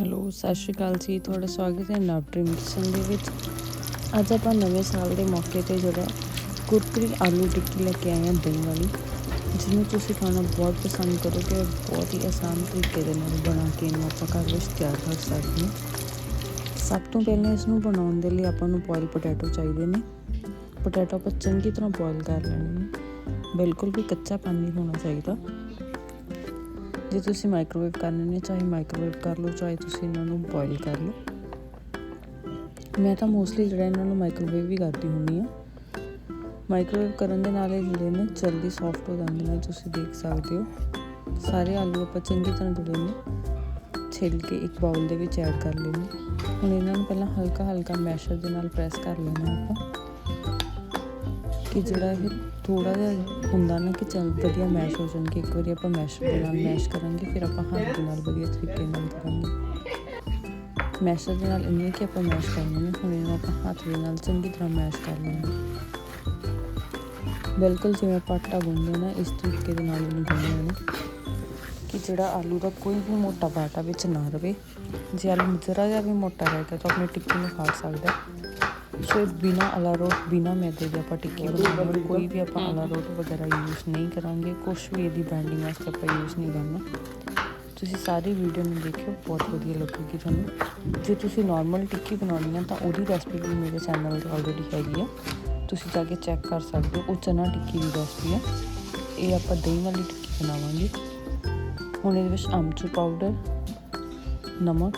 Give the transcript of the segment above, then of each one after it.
Hello, ਸਤਿ ਸ਼੍ਰੀ ਅਕਾਲ ਜੀ, ਤੁਹਾਡਾ ਸਵਾਗਤ ਹੈ ਨਵ ਡ੍ਰੀਮ ਦੇ ਵਿੱਚ। ਅੱਜ ਆਪਾਂ ਨਵੇਂ ਸਾਲ ਦੇ ਮੌਕੇ ਤੇ ਜਿਹੜਾ ਕੁਰਕਰੀ ਆਲੂ ਟਿੱਕੀ ਲੈ ਕੇ ਆਏ ਹਾਂ ਦਹੀਂ ਵਾਲੀ, ਜਿਹਨੂੰ ਤੁਸੀਂ ਖਾਣਾ ਬਹੁਤ ਪਸੰਦ ਕਰੋਗੇ, ਬਹੁਤ ਹੀ ਆਸਾਨ ਤਰੀਕੇ ਦੇ ਨਾਲ ਬਣਾ ਕੇ ਇਹਨੂੰ ਆਪਾਂ ਘਰ ਵਿੱਚ ਤਿਆਰ ਕਰ ਸਕਦੇ ਹਾਂ। ਸਭ ਤੋਂ ਪਹਿਲਾਂ ਇਸ ਨੂੰ ਬਣਾਉਣ ਦੇ ਲਈ ਆਪਾਂ ਨੂੰ ਬੋਇਲ ਪੋਟੈਟੋ ਚਾਹੀਦੇ ਨੇ। ਪੋਟੈਟੋ ਆਪਾਂ ਚੰਗੀ ਤਰ੍ਹਾਂ ਬੋਇਲ ਕਰ ਲੈਣੇ ਨੇ। ਬਿਲਕੁਲ ਵੀ ਕੱਚਾ ਪਾਣੀ ਹੋਣਾ ਚਾਹੀਦਾ। ਜੇ ਤੁਸੀਂ ਮਾਈਕ੍ਰੋਵੇਵ ਕਰਨੇ ਨੇ, ਚਾਹੇ ਮਾਈਕ੍ਰੋਵੇਵ ਕਰ ਲਓ, ਚਾਹੇ ਤੁਸੀਂ ਇਹਨਾਂ ਨੂੰ ਬੋਇਲ ਕਰ ਲਓ। ਮੈਂ ਤਾਂ ਮੋਸਟਲੀ ਜਿਹੜਾ ਇਹਨਾਂ ਨੂੰ ਮਾਈਕ੍ਰੋਵੇਵ ਵੀ ਕਰਦੀ ਹੁੰਦੀ ਆ ਮਾਈਕ੍ਰੋਵੇਵ ਕਰਨ ਦੇ ਨਾਲ ਇਹ ਜਿਹੜੇ ਨੇ, ਜਲਦੀ ਸੌਫਟ ਹੋ ਜਾਂਦੇ ਨੇ, ਤੁਸੀਂ ਦੇਖ ਸਕਦੇ ਹੋ। ਸਾਰੇ ਆਲੂ ਆਪਾਂ ਚੰਗੀ ਤਰ੍ਹਾਂ ਜਿਹੜੇ ਨੇ, ਛਿੱਲ ਕੇ ਇੱਕ ਬਾਉਲ ਦੇ ਵਿੱਚ ਐਡ ਕਰ ਲੈਣੇ ਹੁਣ ਇਹਨਾਂ ਨੂੰ ਪਹਿਲਾਂ ਹਲਕਾ ਹਲਕਾ ਮੈਸ਼ਰ ਦੇ ਨਾਲ ਪ੍ਰੈਸ ਕਰ ਲੈਣਾ ਆਪਾਂ। ਕਿ ਜਿਹੜਾ ਇਹ ਥੋੜਾ ਜਿਹਾ ਹੁੰਦਾ ਨਾ ਕਿ ਚੱਲ ਵਧੀਆ ਮੈਸ਼ ਹੋ ਜਾਣਗੇ, ਇੱਕ ਵਾਰੀ ਆਪਾਂ ਮੈਸ਼ ਦੇ ਮੈਸ਼ ਕਰਾਂਗੇ, ਫਿਰ ਆਪਾਂ ਹੱਥ ਦੇ ਨਾਲ ਵਧੀਆ ਤਰੀਕੇ ਨਾਲ ਕਰਾਂਗੇ। ਮੈਸ਼ਰ ਦੇ ਨਾਲ ਇੰਨੇ ਕਿ ਆਪਾਂ ਮੈਸ਼ ਕਰਨੇ ਨੇ ਹੁਣ ਇਹਨੂੰ ਆਪਾਂ ਹੱਥ ਦੇ ਨਾਲ ਚੰਗੀ ਤਰ੍ਹਾਂ ਮੈਸ਼ ਕਰ ਲੈਣਾ ਬਿਲਕੁਲ ਜਿਵੇਂ ਆਪਾਂ ਆਟਾ ਗੁੰਨਦੇ ਨਾ, ਇਸ ਤਰੀਕੇ ਦੇ ਨਾਲ ਇਹਨੂੰ ਗੁੰਨਣਾ ਹੈ। ਕਿ ਜਿਹੜਾ ਆਲੂ ਦਾ ਕੋਈ ਵੀ ਮੋਟਾ ਬਾਟਾ ਵਿੱਚ ਨਾ ਰਵੇ, ਜੇ ਆਲੂ ਜ਼ਰਾ ਜਿਹਾ ਵੀ ਮੋਟਾ ਰਹੇਗਾ ਤਾਂ ਆਪਣੇ ਟਿੱਕੀ ਨੂੰ ਖਾ ਸਕਦਾ ਸੋ ਇਹ ਬਿਨਾ ਅਲਾਰੋਟ, ਬਿਨਾ ਮੈਦੇ ਦੇ ਆਪਾਂ ਟਿੱਕੀ ਬਣਾਉਣੀ ਕੋਈ ਵੀ ਆਪਾਂ ਅਲਾਰੋਟ ਵਗੈਰਾ ਯੂਜ਼ ਨਹੀਂ ਕਰਾਂਗੇ। ਕੁਝ ਵੀ ਇਹਦੀ ਬੈਂਡਿੰਗ ਵਾਸਤੇ ਆਪਾਂ ਯੂਜ਼ ਨਹੀਂ ਕਰਨਾ। ਤੁਸੀਂ ਸਾਰੀ ਵੀਡੀਓ ਨੂੰ ਦੇਖਿਓ, ਬਹੁਤ ਵਧੀਆ ਲੱਗੇਗੀ ਤੁਹਾਨੂੰ। ਜੇ ਤੁਸੀਂ ਨਾਰਮਲ ਟਿੱਕੀ ਬਣਾਉਣੀ ਹੈ ਤਾਂ ਉਹਦੀ ਰੈਸਪੀ ਵੀ ਮੇਰੇ ਚੈਨਲ ਤੇ ਆਲਰੇਡੀ ਹੈਗੀ ਆ। ਤੁਸੀਂ ਜਾ ਕੇ ਚੈੱਕ ਕਰ ਸਕਦੇ ਹੋ, ਉਹ ਚਨਾ ਟਿੱਕੀ ਦੀ ਰੈਸਪੀ ਹੈ ਇਹ ਆਪਾਂ ਦਹੀਂ ਵਾਲੀ ਟਿੱਕੀ ਬਣਾਵਾਂਗੇ। ਹੁਣ ਇਹਦੇ ਵਿੱਚ ਅਮਚੂਰ ਪਾਊਡਰ ਨਮਕ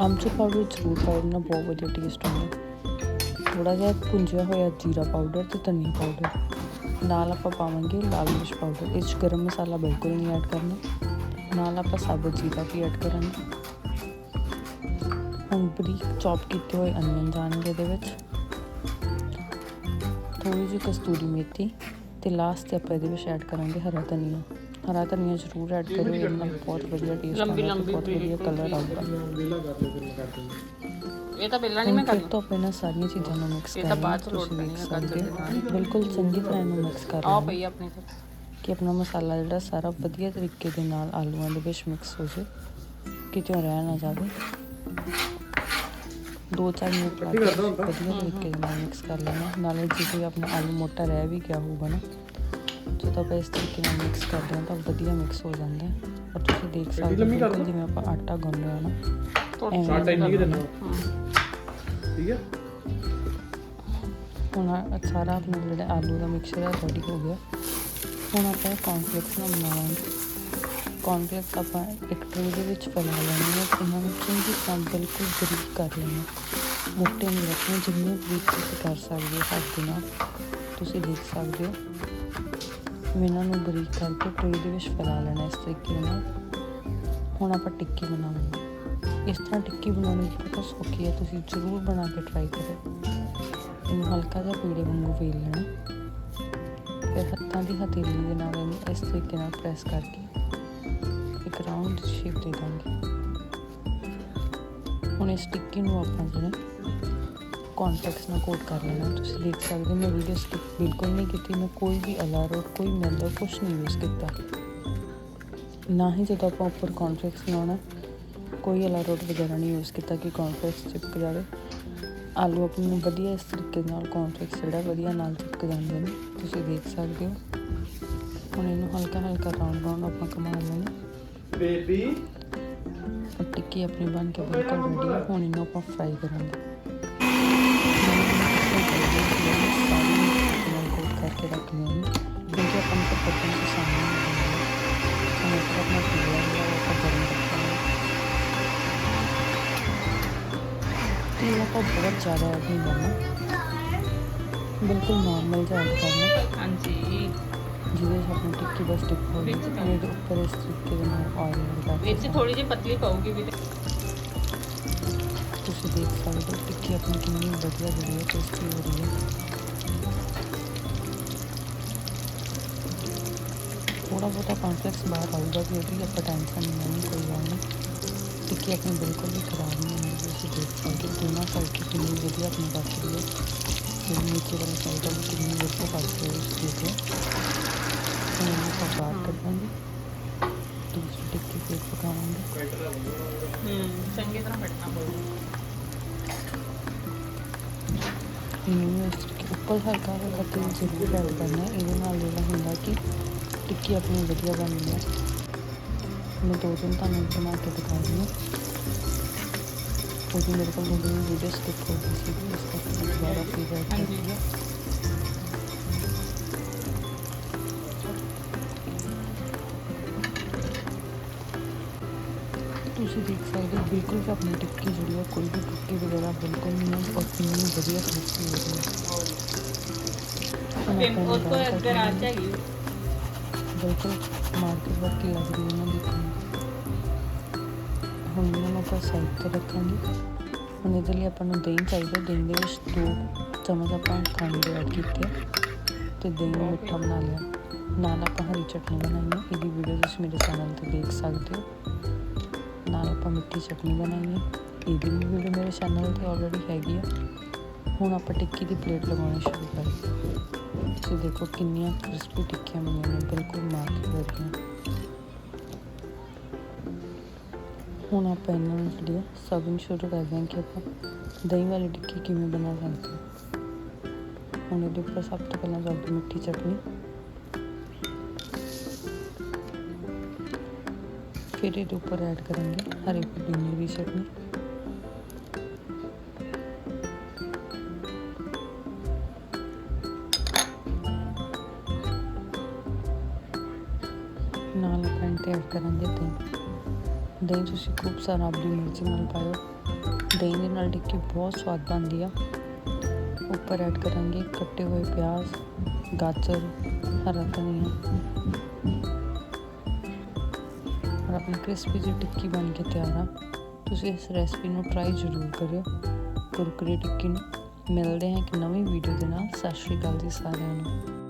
ਅਮਚੂਰ ਪਾਊਡਰ ਜ਼ਰੂਰ ਪਾਓ ਇਹਦੇ ਨਾਲ ਬਹੁਤ ਵਧੀਆ ਟੇਸਟ ਆਉਂਦਾ ਥੋੜਾ ਜਿਹਾ ਭੁੰਜਿਆ ਹੋਇਆ ਜੀਰਾ ਪਾਊਡਰ ਤੇ ਧਨੀਆ ਪਾਊਡਰ ਨਾਲ ਆਪਾਂ ਪਾਵਾਂਗੇ ਲਾਲ ਮਿਰਚ ਪਾਊਡਰ ਇਸ 'ਚ ਗਰਮ ਮਸਾਲਾ ਬਿਲਕੁਲ ਨਹੀਂ ਐਡ ਕਰਨਾ। ਨਾਲ ਆਪਾਂ ਸਾਬਤ ਜੀਰਾ ਵੀ ਐਡ ਕਰਾਂਗੇ। ਹੁਣ ਬਰੀਕ ਚੌਪ ਕੀਤੇ ਹੋਏ ਅਨੀਅਨ ਜਾਣਗੇ ਇਹਦੇ ਵਿੱਚ। ਥੋੜੀ ਜਿਹੀ ਕਸਤੂਰੀ ਮੇਥੀ ਤੇ ਲਾਸਟ ਤੇ ਆਪਾਂ ਇਹਦੇ ਵਿੱਚ ਐਡ ਕਰਾਂਗੇ ਹਰਾ ਧਨੀਆ। ਹਰਾ ਧਨੀਆ ਜ਼ਰੂਰ ਐਡ ਕਰਿਓ ਇਹਦੇ ਨਾਲ ਬਹੁਤ ਵਧੀਆ ਟੇਸਟ ਆਉਂਦਾ ਤੇ ਬਹੁਤ ਵਧੀਆ ਕਲਰ ਆਉਂਦਾ। ਇਹ ਤਾਂ ਪਹਿਲਾਂ ਨਹੀਂ ਮੈਂ ਫਿਰ ਤੋਂ ਇਹਨਾਂ ਸਾਰੀਆਂ ਚੀਜ਼ਾਂ ਨੂੰ ਮਿਕਸ ਇਹ ਕਰ ਤਾਂ ਬਾਅਦ ਚ ਤੁਸੀਂ ਲੋਡ ਦੇਖ ਕਰਨੀ ਆ ਸਕਦੇ ਗਾਜਰ ਦੇ ਹੋ ਬਿਲਕੁਲ ਚੰਗੀ ਤਰ੍ਹਾਂ ਇਹਨੂੰ ਮਿਕਸ ਕਰ ਆ ਪਈ ਆਪਣੇ ਕੋਲ ਕਿ ਆਪਣਾ ਮਸਾਲਾ ਜਿਹੜਾ ਸਾਰਾ ਵਧੀਆ ਤਰੀਕੇ ਦੇ ਨਾਲ ਆਲੂਆਂ ਦੇ ਵਿੱਚ ਮਿਕਸ ਹੋ ਜਾਏ ਕਿਤੇ ਰਹਿ ਨਾ ਜਾਵੇ। ਦੋ ਚਾਰ ਮਿੰਟ ਲਾ ਕੇ ਵਧੀਆ ਤਰੀਕੇ ਦੇ ਨਾਲ ਮਿਕਸ ਕਰ ਲੈਣਾ। ਨਾਲੇ ਜੇ ਕੋਈ ਆਪਣਾ ਆਲੂ ਮੋਟਾ ਰਹਿ ਵੀ ਗਿਆ ਹੋਊਗਾ ਨਾ ਜਦੋਂ ਆਪਾਂ ਇਸ ਤਰੀਕੇ ਨਾਲ ਮਿਕਸ ਕਰਦੇ ਹਾਂ ਤਾਂ ਵਧੀਆ ਮਿਕਸ ਹੋ ਜਾਂਦਾ ਹੈ ਔਰ ਤੁਸੀਂ ਦੇਖ ਸਕਦੇ ਹੋ ਬਿਲਕੁਲ ਜਿਵੇਂ ਆਪਾਂ ਆਟਾ ਗੁੰਨ ਹਾਂ ਨਾ ਐਵੇਂ ਸਾਡਾ ਇੰਨੀ ਕਿ ਦੇਣਾ। ਠੀਕ ਹੈ। ਹੁਣ ਆਹ ਸਾਰਾ ਆਪਣਾ ਜਿਹੜਾ ਆਲੂ ਦਾ ਮਿਕਸਚਰ ਹੈ ਰੈਡੀ ਹੋ ਗਿਆ। ਹੁਣ ਆਪਾਂ ਕੌਨਫਲੈਕਸ ਨਾਲ ਬਣਾਵਾਂਗੇ ਕੌਨਫਲੈਕਸ ਆਪਾਂ ਇੱਕ ਟਰੇ ਦੇ ਵਿੱਚ ਫੈਲਾ ਲੈਣੇ ਤੇ ਇਹਨਾਂ ਨੂੰ ਚੰਗੀ ਤਰ੍ਹਾਂ ਬਿਲਕੁਲ ਬਰੀਕ ਕਰ ਲੈਣਾ ਮੋਟੇ ਨਹੀਂ ਰੱਖਣੇ ਜਿੰਨੇ ਬਰੀਕ ਤੁਸੀਂ ਕਰ ਸਕਦੇ ਹੋ ਹੱਥ ਨਾਲ ਤੁਸੀਂ ਦੇਖ ਸਕਦੇ ਹੋ। ਮੈਂ ਇਹਨਾਂ ਨੂੰ ਬਰੀਕ ਕਰਕੇ ਟਰੇ ਦੇ ਵਿੱਚ ਫੈਲਾ ਲੈਣਾ ਇਸ ਤਰੀਕੇ ਨਾਲ। ਹੁਣ ਆਪਾਂ ਟਿੱਕੀ ਬਣਾਉਣੀ ਇਸ ਤਰ੍ਹਾਂ ਟਿੱਕੀ ਬਣਾਉਣੀ ਬਹੁਤ ਸੌਖੀ ਹੈ, ਤੁਸੀਂ ਜ਼ਰੂਰ ਬਣਾ ਕੇ ਟਰਾਈ ਕਰੋ। ਇਹਨੂੰ ਹਲਕਾ ਜਿਹਾ ਪੀੜੇ ਵਾਂਗੂ ਵੇਲ ਲੈਣਾ। ਫਿਰ ਹੱਥਾਂ ਦੀ ਹਥੇਲੀ ਦੇ ਨਾਲ ਇਹਨੂੰ ਇਸ ਤਰੀਕੇ ਨਾਲ ਪ੍ਰੈਸ ਕਰਕੇ ਇੱਕ ਰਾਉਂਡ ਸ਼ੇਪ ਦੇ ਦਾਂਗੇ। ਹੁਣ ਇਸ ਟਿੱਕੀ ਨੂੰ ਆਪਾਂ ਜਿਹੜਾ ਕੌਨਫਲੈਕਸ ਨਾਲ ਕੋਟ ਕਰ ਲੈਣਾ ਤੁਸੀਂ ਦੇਖ ਸਕਦੇ ਹੋ ਮੈਂ ਵੀਡੀਓ ਸਕਿਪ ਬਿਲਕੁਲ ਨਹੀਂ ਕੀਤੀ ਮੈਂ ਕੋਈ ਵੀ ਅਲਾਰੋਟ ਕੋਈ ਮੈਦਾ ਕੁਝ ਨਹੀਂ ਯੂਜ਼ ਕੀਤਾ। ਨਾ ਹੀ ਜਦੋਂ ਆਪਾਂ ਉੱਪਰ ਕੌਨਫਲੈਕਸ ਲਾਉਣਾ ਕੋਈ ਅਲਾਰੋਟ ਵਗੈਰਾ ਨਹੀਂ ਯੂਜ਼ ਕੀਤਾ ਕਿ ਕੌਨਫਲੈਕਸ ਚਿਪਕ ਜਾਵੇ। ਆਲੂ ਆਪਣੇ ਨੂੰ ਵਧੀਆ ਇਸ ਤਰੀਕੇ ਨਾਲ ਕੌਨਫਲੈਕਸ ਜਿਹੜਾ ਵਧੀਆ ਨਾਲ ਚਿਪਕ ਜਾਂਦੇ ਨੇ ਤੁਸੀਂ ਦੇਖ ਸਕਦੇ ਹੋ। ਹੁਣ ਇਹਨੂੰ ਹਲਕਾ ਹਲਕਾ ਰਾਉਂਡ ਰਾਉਂਡ ਆਪਾਂ ਕਮਾ ਲੈਣਾ ਬੇਬੀ। ਟਿੱਕੀ ਆਪਣੀ ਬਣ ਕੇ ਬਿਲਕੁਲ ਰੈਡੀ ਹੈ ਹੁਣ ਇਹਨੂੰ ਆਪਾਂ ਫਰਾਈ ਕਰਾਂਗੇ। ਬਹੁਤ ਜ਼ਿਆਦਾ ਬਿਲਕੁਲ ਜਿਹਦੇ ਆਪਣੀ ਟਿੱਕੀ ਬਸ ਟਿਕ ਹੋ ਗਈ ਵਿੱਚ ਇਹਦੇ ਉੱਪਰ ਇਸ ਤਰੀਕੇ ਦੇ ਨਾਲ ਆਇਲ ਲਗਾ ਕੇ ਵਿੱਚ ਥੋੜੀ ਜਿਹੀ ਪਤਲੀ ਪਾਉਗੀ ਵੀ ਤੁਸੀਂ ਦੇਖ ਸਕਦੇ ਹੋ ਟਿੱਕੀ ਆਪਣੀ ਕਿੰਨੀ ਵਧੀਆ ਜਿਹੜੀ ਹੈ ਟੇਸਟੀ ਹੋ ਰਹੀ ਹੈ। ਥੋੜਾ ਬਹੁਤਾ ਕੰਪਲੈਕਸ ਬਾਹਰ ਆਊਗਾ ਵੀ ਉਹਦੀ ਆਪਾਂ ਟੈਨਸ਼ਨ ਨਹੀਂ ਲੈਣੀ, ਕੋਈ ਗੱਲ ਨਹੀਂ। ਟਿੱਕੀ ਆਪਣੀ ਬਿਲਕੁਲ ਵੀ ਖਰਾਬ ਨਹੀਂ ਹੋਣੀ, ਤੁਸੀਂ ਦੇਖ ਸਕਦੇ ਹੋ ਦੋਨਾਂ ਸਾਈਡ ਤੋਂ ਕਿੰਨੀ ਵਧੀਆ ਆਪਣੀ ਬਚ ਰਹੀ ਹੈ। ਤੇ ਨੀਚੇ ਵਾਲੀ ਸਾਈਡ ਤੋਂ ਕਿੰਨੀ ਵਧੀਆ ਬਚ ਰਹੀ ਹੈ, ਤੁਸੀਂ ਹੁਣ ਆਪਾਂ ਬਾਹਰ ਕੱਢਾਂਗੇ ਦੂਸਰੀ ਟਿੱਕੀ ਫਿਰ ਪਕਾਵਾਂਗੇ। ਹੂੰ, ਚੰਗੀ ਤਰ੍ਹਾਂ ਫੜਨਾ ਪਊਗਾ। ਤਰੀਕੇ ਉੱਪਰ ਹਲਕਾ ਹਲਕਾ ਤੇਲ ਜ਼ਰੂਰ ਐਡ ਕਰਨਾ। ਇਹਦੇ ਨਾਲ ਜਿਹੜਾ ਹੁੰਦਾ ਕਿ ਟਿੱਕੀ ਆਪਣੀ ਵਧੀਆ ਬਣਦੀ ਹੈ ਮੈਂ ਦੋ ਦਿਨ ਤੁਹਾਨੂੰ ਬਣਾ ਕੇ ਦਿਖਾ ਰਹੀ ਹਾਂ ਉਹਦੀ ਮੇਰੇ ਕੋਲ ਥੋੜੀ ਵੀਡੀਓ ਸਕਿਪ ਹੋ ਗਈ ਸੀ ਇਸ ਕਰਕੇ ਦੁਬਾਰਾ ਐਡ ਹਾਂਜੀ। ਤੁਸੀਂ ਦੇਖ ਸਕਦੇ ਹੋ ਬਿਲਕੁਲ ਵੀ ਆਪਣੀ ਟਿੱਕੀ ਜਿਹੜੀ ਹੈ ਕੋਈ ਵੀ ਟੁੱਟੀ ਵਗੈਰਾ ਬਿਲਕੁਲ ਨਹੀਂ ਹੈ ਔਰ ਕਿੰਨੀ ਵਧੀਆ ਕ੍ਰਿਸਪੀ ਹੋ ਰਹੀ ਹੈ। ਇਹਨੂੰ ਤੋਂ ਰਾਤ ਕੱਢਾਂਗੇ। ਹੈਗੀ ਬਿਲਕੁਲ ਮਾਰਕੀਟ ਵਰਗੀ ਲੱਗ ਰਹੀ ਹੈ ਨਾ ਦੇਖਣ ਹੁਣ ਇਹਨਾਂ ਨੂੰ ਆਪਾਂ ਸਾਈਡ ਤੇ ਰੱਖਾਂਗੇ। ਹੁਣ ਇਹਦੇ ਲਈ ਆਪਾਂ ਨੂੰ ਦਹੀਂ ਚਾਹੀਦਾ ਦਹੀਂ ਦੇ ਵਿੱਚ ਦੋ ਚਮਚ ਆਪਾਂ ਖੰਡ ਐਡ ਕੀਤੇ ਤੇ ਦਹੀਂ ਨੂੰ ਮਿੱਠਾ ਬਣਾ ਲਿਆ। ਨਾਲ ਆਪਾਂ ਹਰੀ ਚਟਨੀ ਬਣਾਈ ਹੈ। ਇਹਦੀ ਵੀਡੀਓ ਤੁਸੀਂ ਮੇਰੇ ਚੈਨਲ ਤੇ ਦੇਖ ਸਕਦੇ ਹੋ। ਨਾਲ ਆਪਾਂ ਮਿੱਠੀ ਚਟਨੀ ਬਣਾਈ ਹੈ ਇਹਦੀ ਵੀ ਵੀਡੀਓ ਮੇਰੇ ਚੈਨਲ ਤੇ ਆਲਰੇਡੀ ਹੈਗੀ ਆ। ਹੁਣ ਆਪਾਂ ਟਿੱਕੀ ਦੀ ਪਲੇਟ ਲਗਾਉਣੀ ਸ਼ੁਰੂ ਕਰਾਂਗੇ ਤੁਸੀਂ ਦੇਖੋ ਕਿੰਨੀਆਂ ਕ੍ਰਿਸਪੀ ਟਿੱਕੀਆਂ ਬਣੀਆਂ ਨੇ, ਬਿਲਕੁਲ ਮਾਰਕੀਟ ਵਰਗੀਆਂ। ਹੁਣ ਆਪਾਂ ਇਹਨਾਂ ਨੂੰ ਜਿਹੜੀ ਸਰਵਿੰਗ ਸ਼ੁਰੂ ਕਰਦੇ ਹਾਂ ਕਿ ਆਪਾਂ ਦਹੀਂ ਵਾਲੀ ਟਿੱਕੀ ਕਿਵੇਂ ਬਣਾ ਸਕਦੇ ਹਾਂ ਹੁਣ ਇਹਦੇ ਉੱਪਰ ਸਭ ਤੋਂ ਪਹਿਲਾਂ ਜਾਊਗੀ ਮਿੱਠੀ ਚਟਨੀ ਫਿਰ ਇਹਦੇ ਉੱਪਰ ਐਡ ਕਰਾਂਗੇ ਹਰੇ ਪੁਦੀਨੇ ਦੀ ਚਟਨੀ ਨਾਲ ਆਪਾਂ ਇਹਦੇ 'ਤੇ ਐਡ ਕਰਾਂਗੇ ਦਹੀਂ ਦਹੀਂ ਤੁਸੀਂ ਖੂਬ ਸਾਰਾ ਆਪਣੀ ਮਰਜ਼ੀ ਨਾਲ ਪਾਇਓ ਦਹੀਂ ਦੇ ਨਾਲ ਟਿੱਕੀ ਬਹੁਤ ਸਵਾਦ ਬਣਦੀ ਆ ਉੱਪਰ ਐਡ ਕਰਾਂਗੇ ਕੱਟੇ ਹੋਏ ਪਿਆਜ਼ ਗਾਜਰ ਹਰਾ ਧਨੀਆ ਆਪਣੀ ਕ੍ਰਿਸਪੀ ਜਿਹੀ ਟਿੱਕੀ ਬਣ ਕੇ ਤਿਆਰ ਆ। ਤੁਸੀਂ ਇਸ ਰੈਸਪੀ ਨੂੰ ਟਰਾਈ ਜ਼ਰੂਰ ਕਰਿਓ। ਕੁਰਕਰੀ ਟਿੱਕੀ ਨੂੰ ਮਿਲਦੇ ਹਾਂ ਇੱਕ ਨਵੀਂ ਵੀਡੀਓ ਦੇ ਨਾਲ। ਸਤਿ ਸ਼੍ਰੀ ਅਕਾਲ ਜੀ ਸਾਰਿਆਂ ਨੂੰ।